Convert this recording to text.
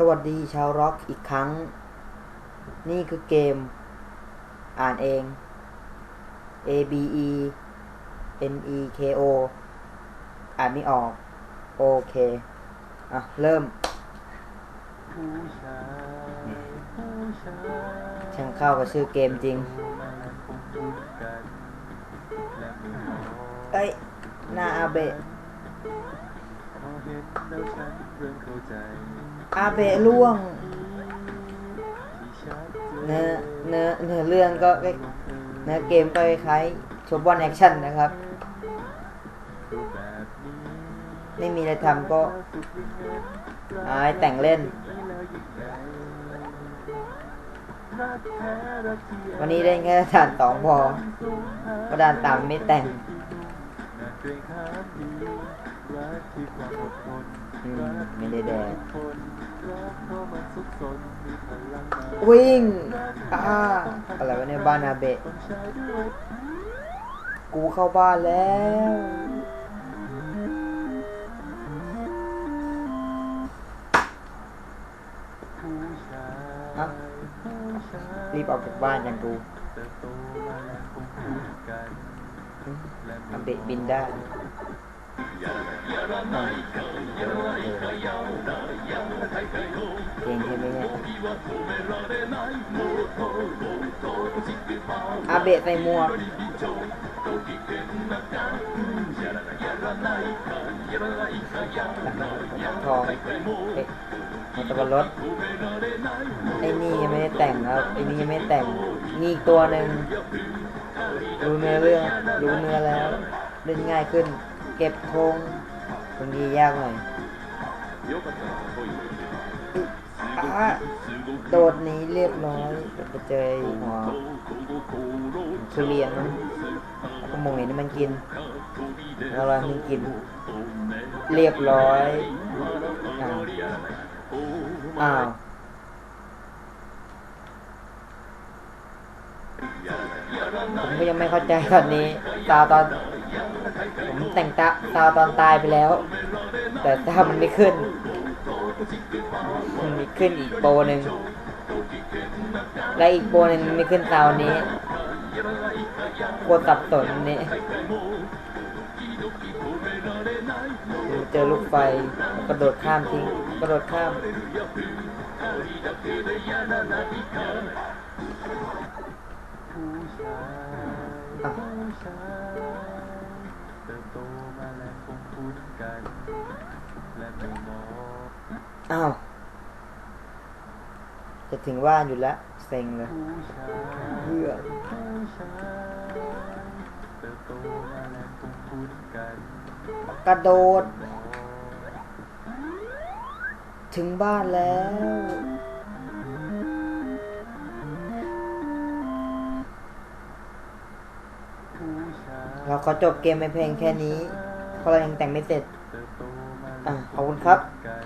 สวัสดีชาวร็อกอีกครั้ง นี่คือเกม อ่านเอง A B E N E K O อ่านไม่ออก โอเค อะ เริ่มผู้ชายผู้ชายช่างเข้ากับชื่อเกมจริงไองเอ้ย นาอาเบะ เห็นแล้วฉันเริ่มเข้าใจอาเบะล่วง ที่ชัดเจนเนื้อเนื้อเนื้อเรื่องก็คล้ายเนื้อเกมก็คล้ายๆชบอนแอคชั่นนะครับ รูปแบบนี้ไม่มีอะไรทำก็สุขยังไอายแต่งเล่นแล้วยิ่งใหญ่รักแท้รักที่วันนี้เล่นแค่ด่านสองพอเพราะด่านสามไม่แต่ง น่าเกรงขามดี รักที่ความอดทนอืมรักไม่ได้แดงคนรักเพราะมันสุขสนมีพลังมาวิ่งอ่าอะไรวะเนี่ยบ้านอาเบะต้องใช้ด้วยกูเข้าบ้านแล้ว ผู้ชายอะ ผู้ชายรีบออกจากบ้านกันกูเติบโตมาแล้วคงคุ้นกันและอาเบะบินได้ อาเบะใส่หมวกทองเอ๊ะมันตะวันรถไอ้นี่ยังไม่ได้แต่งครับไอ้นี่ยังไม่ได้แต่งนี่อีกตัวหนึ่งรู้เนื้อเรื่องรู้เนื้อแล้วเล่นง่ายขึ้น เก็บธง ตรงนี้ยากหน่อยอะโดดนี้เรียบร้อยไปเจอหัวทุเรียนมั้งแล้วก็มองเห็นมันกินแล้วเรามันกิน เรียบร้อยอ้าวผมก็ยังไม่เข้าใจตอนนี้ ตาตอน ผมแต่งตาตาตอนตายไปแล้ว แต่ตามันไม่ขึ้น มันมีขึ้นอีกโปรหนึ่งและอีกโปรหนึ่งไม่ขึ้นตาวันนี้กลัวสับสนนนี้เจอลูกไฟกระโดดข้ามทิ้งกระโดดข้ามอะ เติบโตมาแล้วคงคุ้นกัน และไม่มองอ้าว จะถึงว่านอยู่แล้วเซ็งเลยผู้ชายเพื่อผู้ชายเติบโตมาแล้วคงคุ้นกันกระโดด มอง ถึงบ้านแล้ว เราขอจบเกมไปเพลงแค่นี้ เพราะเรายังแต่งไม่เสร็จเติบโตมาอะแล้วขอบคุณครับกัน